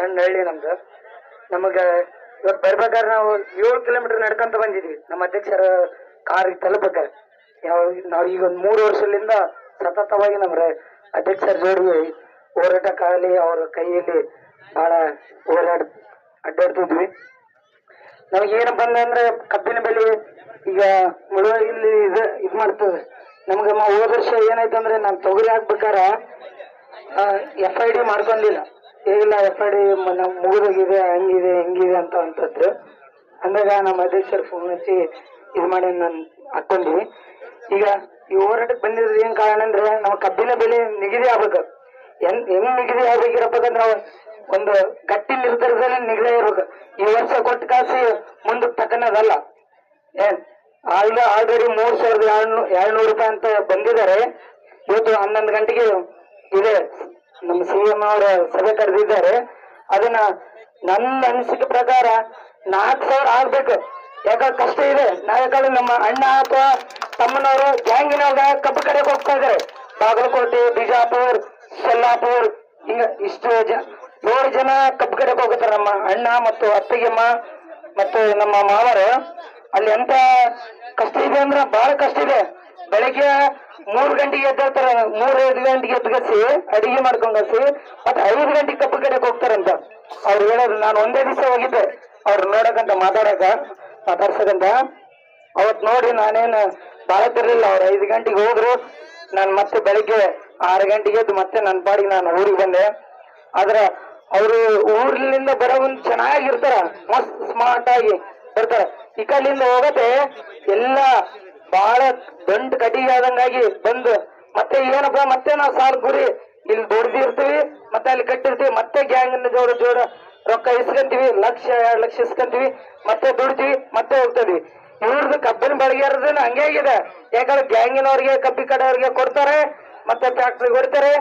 ಸಣ್ಣ ಹಳ್ಳಿ ನಮ್ದು. ನಮಗ ಇವತ್ತು ಬರ್ಬೇಕಾದ್ರೆ ನಾವು ಏಳು ಕಿಲೋಮೀಟರ್ ನಡ್ಕೊಂತ ಬಂದಿದ್ವಿ. ನಮ್ಮ ಅಧ್ಯಕ್ಷರ ಕಾರಿಗೆ ತಲುಪಬೇಕಾರೆ ಯಾವ, ನಾವು ಈಗ ಒಂದು ಮೂರು ವರ್ಷದಿಂದ ಸತತವಾಗಿ ನಮ್ಮ ಅಧ್ಯಕ್ಷರ ಜೋಡಿ ಹೋರಾಟಕ್ಕಾಗಲಿ ಅವ್ರ ಕೈಯಲ್ಲಿ ಬಹಳ ಹೋರಾಡ್ ಅಡ್ಡಾಡ್ತಿದ್ವಿ. ನಮಗೆ ಏನಪ್ಪ ಅಂದ್ರೆ ಕಬ್ಬಿನ ಬೆಲೆ ಈಗ ಮುಳುವ ಇಲ್ಲಿ ಇದು ಇದು ಮಾಡ್ತದೆ. ನಮ್ಗೆ ಹೋದ ವರ್ಷ ಏನಾಯ್ತು ಅಂದ್ರೆ ನಾನು ತೊಗರಿ ಹಾಕ್ಬೇಕಾರ ಎಫ್ ಐ ಡಿ ಮಾಡ್ಕೊಂಡಿಲ್ಲ. ಏನಿಲ್ಲ ಎಫ್ ಐ ಡಿ ಮುಗಿದೋಗಿದೆ, ಹಂಗಿದೆ, ಹೆಂಗಿದೆ ಅಂತ ಅಂತದ್ದು ಅಂದಾಗ ನಮ್ಮ ಅಧ್ಯಕ್ಷರು ಫೋನ್ ಹಚ್ಚಿ ಇದು ಮಾಡಿ ನಾನು ಹಾಕೊಂಡ್ವಿ ಈಗ ಈ ಹೋರಾಟಕ್ಕೆ ಬಂದಿರೋದು ಏನ್ ಕಾರಣ ಅಂದ್ರೆ ನಾವು ಕಬ್ಬಿನ ಬೆಲೆ ನಿಗದಿ ಆಗ್ಬೇಕು. ಹೆಂಗ್ ಹೆಂಗ್ ನಿಗದಿ ಆಗ್ಬೇಕಿರಪ್ಪ ಅಂದ್ರೆ ನಾವು ಒಂದು ಗಟ್ಟಿ ನಿರ್ಧಾರದಲ್ಲಿ ನಿಗದಿ ಇರ್ಬೇಕು ಈ ವರ್ಷ ಕೊಟ್ಟು ಕಾಸಿ ಮುಂದಕ್ಕೆ ತಕ್ಕನದಲ್ಲ. ಏನ್ ಆಲ್ದ ಆಲ್ರೆಡಿ ಮೂರ್ ಸಾವಿರದ ಎರಡು ಎರಡ್ನೂರು ರೂಪಾಯಿ ಅಂತ ಬಂದಿದ್ದಾರೆ. ಇವತ್ತು ಹನ್ನೊಂದು ಗಂಟೆಗೆ ಇದೆ. ನಮ್ಮ ಸಿ ಎಂ ಅವರ ಸಭೆ ಕರೆದಿದ್ದಾರೆ. ಅದನ್ನ ನನ್ನ ಅನಿಸಿಕೆ ಪ್ರಕಾರ ನಾಲ್ಕು ಸಾವಿರ ಆಗ್ಬೇಕು. ಯಾಕಂದ್ರೆ ಕಷ್ಟ ಇದೆ. ನಾಯಕರು ನಮ್ಮ ಅಣ್ಣ ಅಥವಾ ತಮ್ಮನವರು ಗ್ಯಾಂಗಿನವ್ರ ಕಬ್ಬು ಕಡೆಗೆ ಹೋಗ್ತಾ ಇದ್ದಾರೆ. ಬಾಗಲಕೋಟೆ, ಬಿಜಾಪುರ್, ಸೊಲ್ಲಾಪುರ್, ಹಿಂಗ ಇಷ್ಟು ಜನ ಏಳು ಜನ ಕಬ್ಬು ಕಡೆಗೆ ಹೋಗುತ್ತಾರೆ ನಮ್ಮ ಅಣ್ಣ ಮತ್ತು ಅತ್ತಿಗೆಮ್ಮ ಮತ್ತು ನಮ್ಮ ಮಾವರು. ಅಲ್ಲಿ ಎಂತ ಕಷ್ಟ ಇದೆ ಅಂದ್ರೆ ಬಹಳ ಕಷ್ಟ ಇದೆ. ಬೆಳಿಗ್ಗೆ ಮೂರು ಗಂಟೆಗೆ ಎದ್ದಾರ ಮೂರ್ ಗಂಟೆಗೆ ಎದ್ಗಸಿ ಅಡಿಗೆ ಮಾಡ್ಕೊಂಡಸಿ ಮತ್ತೆ ಐದು ಗಂಟೆಗೆ ಕಬ್ಬು ಕಡೆಗೆ ಹೋಗ್ತಾರಂತ. ಅವ್ರು ಹೇಳೋದು, ನಾನು ಒಂದೇ ದಿವಸ ಹೋಗಿದ್ದೆ. ಅವ್ರು ನೋಡಕಂತ ಮಾತಾಡಕ ಮಾತಾಡ್ಸಕಂತ ಅವತ್ ನೋಡಿ ನಾನೇನು ಬಾಳ ತಿರ್ಲಿಲ್ಲ. ಅವ್ರು ಐದು ಗಂಟೆಗೆ ಹೋದ್ರು. ನಾನು ಮತ್ತೆ ಬೆಳಿಗ್ಗೆ ಆರು ಗಂಟೆಗೆ ಎದ್ದು ಮತ್ತೆ ನನ್ನ ಪಾಡಿಗೆ ನಾನು ಊರಿಗೆ ಬಂದೆ. ಆದ್ರೆ ಅವರು ಊರಿನಿಂದ ಬರೋ ಒಂದ್ ಚೆನ್ನಾಗಿರ್ತಾರ. ಮಸ್ತ್ ಸ್ಮಾರ್ಟ್ ಆಗಿ ಬರ್ತಾರ. ಈ ಕಲ್ಲಿಂದ ಹೋಗತ್ತೆ, ಎಲ್ಲ ಬಹಳ ದಂಡ್ ಕಟಿಗೆ ಆದಂಗಾಗಿ ಬಂದು ಮತ್ತೆ ಏನಪ್ಪ, ಮತ್ತೆ ನಾವು ಸಾಲ್ ಗುರಿ ಇಲ್ಲಿ ದುಡ್ದಿರ್ತೀವಿ, ಮತ್ತೆ ಅಲ್ಲಿ ಕಟ್ಟಿರ್ತೀವಿ, ಮತ್ತೆ ಗ್ಯಾಂಗ್ ಜೋಡ ಜೋಡ ರೊಕ್ಕ ಇಸ್ಕೊಂತೀವಿ, ಲಕ್ಷ, ಎರಡು ಲಕ್ಷ ಇಸ್ಕೊಂತೀವಿ, ಮತ್ತೆ ದುಡ್ತೀವಿ, ಮತ್ತೆ ಹೋಗ್ತೀವಿ ಇವ್ರದ್ದು ಕಬ್ಬಿನ ಬೆಳಗ್ಯಾರದನ್ನ ಹಂಗೆ ಆಗಿದೆ. ಯಾಕಂದ್ರೆ ಗ್ಯಾಂಗಿನವ್ರಿಗೆ, ಕಬ್ಬಿ ಕಡೆಯವ್ರಿಗೆ ಕೊಡ್ತಾರೆ, ಮತ್ತೆ ಫ್ಯಾಕ್ಟ್ರಿಗೆ ಕೊಡ್ತಾರೆ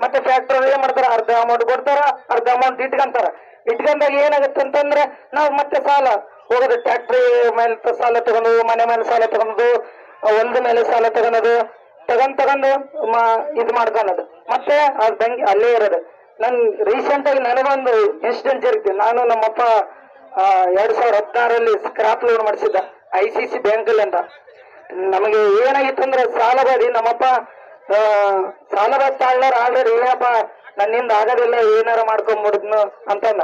ಮತ್ತೆ ಫ್ಯಾಕ್ಟ್ರಿ ಏನ್ ಮಾಡ್ತಾರ? ಅರ್ಧ ಅಮೌಂಟ್ ಕೊಡ್ತಾರ, ಅರ್ಧ ಅಮೌಂಟ್ ಇಟ್ಕೊಂತಾರ. ಇಟ್ಕೊಂಡಾಗ ಏನಾಗುತ್ತೆ ಅಂತಂದ್ರೆ, ನಾವು ಮತ್ತೆ ಸಾಲ ಹೋಗೋದು ಟ್ಯಾಕ್ಟ್ರಿ ಮೇಲೆ ಸಾಲ ತಗೊಂಡು ಮನೆ ಮೇಲೆ ಸಾಲ ತಗೊಂಡು ಹೊಲದ ಮೇಲೆ ಸಾಲ ತಗೊಳೋದು ತಗೊಂಡ್ ತಗೊಂಡು ಇದು ಮಾಡ್ಕೊಳೋದು ಮತ್ತೆ ಆ ದಂಗೆ ಅಲ್ಲೇ ಇರೋದು. ನನ್ ರೀಸೆಂಟ್ ಆಗಿ ನನಗೊಂದು ಇನ್ಸಿಡೆಂಟ್ ಜರುಗಿದೆ ನಾನು ನಮ್ಮಪ್ಪ ಎರಡ್ ಸಾವಿರದ ಹದಿನಾರಲ್ಲಿ ಸ್ಕ್ರಾಪ್ ಲೋನ್ ಮಾಡಿಸಿದ್ದ ಐ ಸಿ ಸಿ ಬ್ಯಾಂಕ್ ಅಲ್ಲಿ ಅಂತ. ನಮಗೆ ಏನಾಗಿತ್ತು ಅಂದ್ರೆ ಸಾಲಬಾದಿ ನಮ್ಮಪ್ಪ ಆ, ಸಾಲಬಾದಿ ತಾಳ್ಲಾರ ಆಲ್ರೆಡಿ ಏನಪ್ಪ ನನ್ನಿಂದ ಆಗೋದಿಲ್ಲ ಏನಾರ ಮಾಡ್ಕೊಂಡ್ಬಿಡುದ್ನು ಅಂತಂದ.